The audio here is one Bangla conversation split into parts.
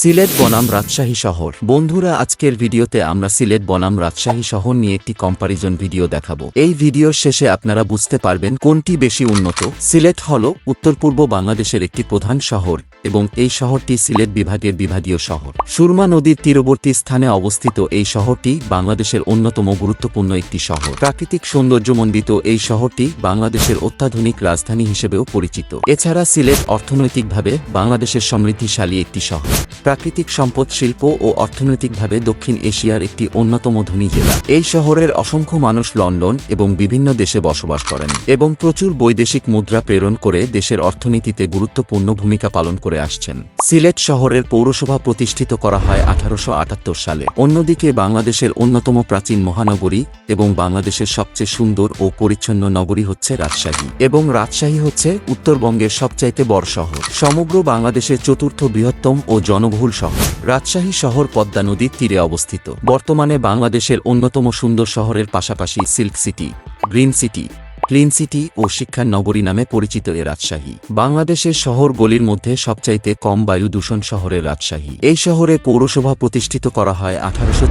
সিলেট বনাম রাজশাহী শহর। বন্ধুরা, আজকের ভিডিওতে আমরা সিলেট বনাম রাজশাহী শহর নিয়ে একটি কম্পারিজন ভিডিও দেখাবো। এই ভিডিওর শেষে আপনারা বুঝতে পারবেন কোনটি বেশি উন্নত। সিলেট হল উত্তর পূর্ব বাংলাদেশের একটি প্রধান শহর এবং এই শহরটি সিলেট বিভাগের বিভাগীয় শহর। সুরমা নদীর তীরবর্তী স্থানে অবস্থিত এই শহরটি বাংলাদেশের অন্যতম গুরুত্বপূর্ণ একটি শহর। প্রাকৃতিক সৌন্দর্যমণ্ডিত এই শহরটি বাংলাদেশের অত্যাধুনিক রাজধানী হিসেবেও পরিচিত। এছাড়া সিলেট অর্থনৈতিকভাবে বাংলাদেশের সমৃদ্ধিশালী একটি শহর। প্রাকৃতিক সম্পদ শিল্প ও অর্থনৈতিকভাবে দক্ষিণ এশিয়ার একটি অন্যতম ধনী জেলা। এই শহরের অসংখ্য মানুষ লন্ডন এবং বিভিন্ন দেশে বসবাস করেন এবং প্রচুর বৈদেশিক মুদ্রা প্রেরণ করে দেশের অর্থনীতিতে গুরুত্বপূর্ণ ভূমিকা পালন করে আসছেন। সিলেট শহরের পৌরসভা প্রতিষ্ঠিত করা হয় আঠারোশো আটাত্তর সালে। অন্যদিকে বাংলাদেশের অন্যতম প্রাচীন মহানগরী এবং বাংলাদেশের সবচেয়ে সুন্দর ও পরিচ্ছন্ন নগরী হচ্ছে রাজশাহী এবং রাজশাহী হচ্ছে উত্তরবঙ্গের সবচাইতে বড় শহর। সমগ্র বাংলাদেশের চতুর্থ বৃহত্তম ও জনবহুল শহর। রাজশাহী শহর পদ্মা নদীর তীরে অবস্থিত। বর্তমানে বাংলাদেশের অন্যতম সুন্দর শহরের পাশাপাশি silk city, green city clean city ও শিক্ষার নগরী নামে পরিচিত এ রাজশাহী। বাংলাদেশের শহর গলির মধ্যে সবচাইতে কম বায়ু দূষণ শহরের রাজশাহী। এই শহরে পৌরসভা প্রতিষ্ঠিত করা হয় আঠারোশো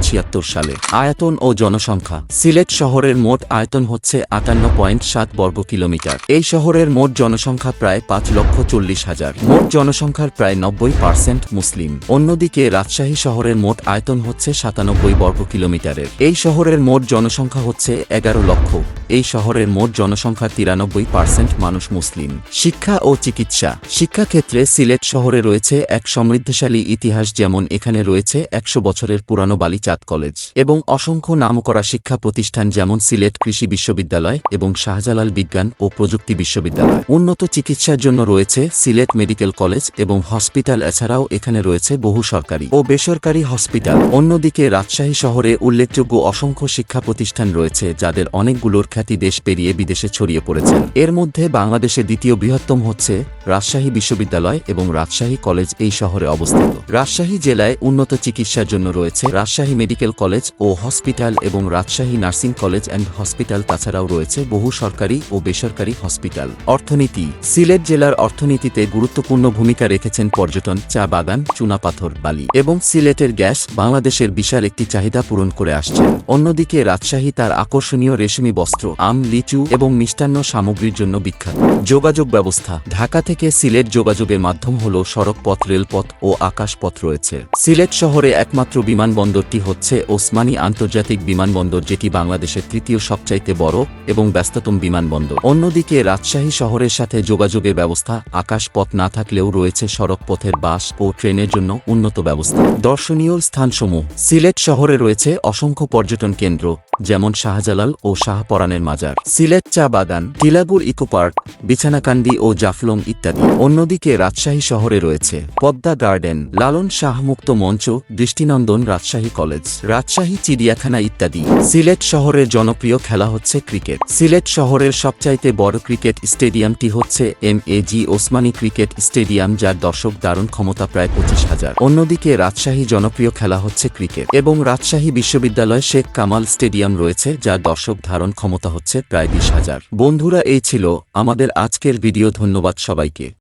সালে। আয়তন ও জনসংখ্যা। সিলেট শহরের মোট আয়তন হচ্ছে আটান্ন পয়েন্ট সাত বর্গ কিলোমিটার। এই শহরের মোট জনসংখ্যা প্রায় পাঁচ লক্ষ চল্লিশ হাজার। মোট জনসংখ্যার প্রায় নব্বই পার্সেন্ট মুসলিম। অন্যদিকে রাজশাহী শহরের মোট আয়তন হচ্ছে সাতানব্বই বর্গ কিলোমিটারের। এই শহরের মোট জনসংখ্যা হচ্ছে এগারো লক্ষ। এই শহরের মোট জনসংখ্যার তিরানব্বই পার্সেন্ট মানুষ মুসলিম। শিক্ষা ও চিকিৎসা। শিক্ষাক্ষেত্রে সিলেট শহরে রয়েছে এক সমৃদ্ধশালী ইতিহাস যেমন এখানে রয়েছে একশো বছরের পুরানো বালিচাঁদ কলেজ এবং অসংখ্য নামকরা শিক্ষা প্রতিষ্ঠান যেমন সিলেট কৃষি বিশ্ববিদ্যালয় এবং শাহজালাল বিজ্ঞান ও প্রযুক্তি বিশ্ববিদ্যালয়। উন্নত চিকিৎসার জন্য রয়েছে সিলেট মেডিকেল কলেজ এবং হসপিটাল, এছাড়াও এখানে রয়েছে বহু সরকারি ও বেসরকারি হসপিটাল। অন্যদিকে রাজশাহী শহরে উল্লেখযোগ্য অসংখ্য শিক্ষা প্রতিষ্ঠান রয়েছে যাদের অনেকগুলোর খ্যাতি দেশ পেরিয়ে বিদেশে ছড়িয়ে পড়েছে এর মধ্যে বাংলাদেশের দ্বিতীয় বৃহত্তম হচ্ছে রাজশাহী বিশ্ববিদ্যালয় এবং রাজশাহী কলেজ এই শহরে অবস্থিত। রাজশাহী জেলায় উন্নত চিকিৎসার জন্য রয়েছে রাজশাহী মেডিকেল কলেজ ও হসপিটাল এবং Rajshahi nursing college and hospital, তাছাড়াও রয়েছে বহু সরকারি ও বেসরকারি হসপিটাল। অর্থনীতি, সিলেট জেলার অর্থনীতিতে গুরুত্বপূর্ণ ভূমিকা রেখেছেন পর্যটন, চা বাগান চুনাপাথর বালি এবং সিলেটের গ্যাস বাংলাদেশের বিশাল একটি চাহিদা পূরণ করে আসছে। অন্যদিকে রাজশাহী তার আকর্ষণীয় রেশমি বস্ত্র, আম, লিচু এবং মিষ্টান্ন সামগ্রীর জন্য বিখ্যাত। যোগাযোগ ব্যবস্থা। ঢাকা থেকে সিলেট যোগাযোগের মাধ্যম হল সড়কপথ, রেলপথ ও আকাশপথ রয়েছে। সিলেট শহরে একমাত্র বিমানবন্দরটি হচ্ছে ওসমানী আন্তর্জাতিক বিমানবন্দর, যেটি বাংলাদেশের তৃতীয় সবচাইতে বড় এবং ব্যস্ততম বিমানবন্দর। অন্যদিকে রাজশাহী শহরের সাথে যোগাযোগের ব্যবস্থা। আকাশপথ না থাকলেও রয়েছে সড়কপথের বাস ও ট্রেনের জন্য উন্নত ব্যবস্থা। দর্শনীয় স্থানসমূহ। সিলেট শহরে রয়েছে অসংখ্য পর্যটন কেন্দ্র, যেমন শাহজালাল ও শাহপরানের মাজার। সিলেট চা বাগান টিলাগুর ইকো পার্ক, বিছানাকান্দি ও জাফলং ইত্যাদি। অন্যদিকে রাজশাহী শহরে রয়েছে পদ্মা গার্ডেন, লালন শাহ মুক্ত মঞ্চ, দৃষ্টিনন্দন রাজশাহী কলেজ, রাজশাহী চিড়িয়াখানা ইত্যাদি। সিলেট শহরের জনপ্রিয় খেলা হচ্ছে ক্রিকেট। সিলেট শহরের সবচাইতে বড় ক্রিকেট স্টেডিয়ামটি হচ্ছে M A G Osmani cricket stadium, যার দর্শক দারুণ ক্ষমতা প্রায় পঁচিশ হাজার। অন্যদিকে রাজশাহী জনপ্রিয় খেলা হচ্ছে ক্রিকেট এবং রাজশাহী বিশ্ববিদ্যালয় শেখ কামাল স্টেডিয়াম রয়েছে, যার দর্শক ধারণ ক্ষমতা হচ্ছে প্রায় বিশ হাজার বন্ধুরা এই ছিল আমাদের আজকের ভিডিও। ধন্যবাদ সবাইকে।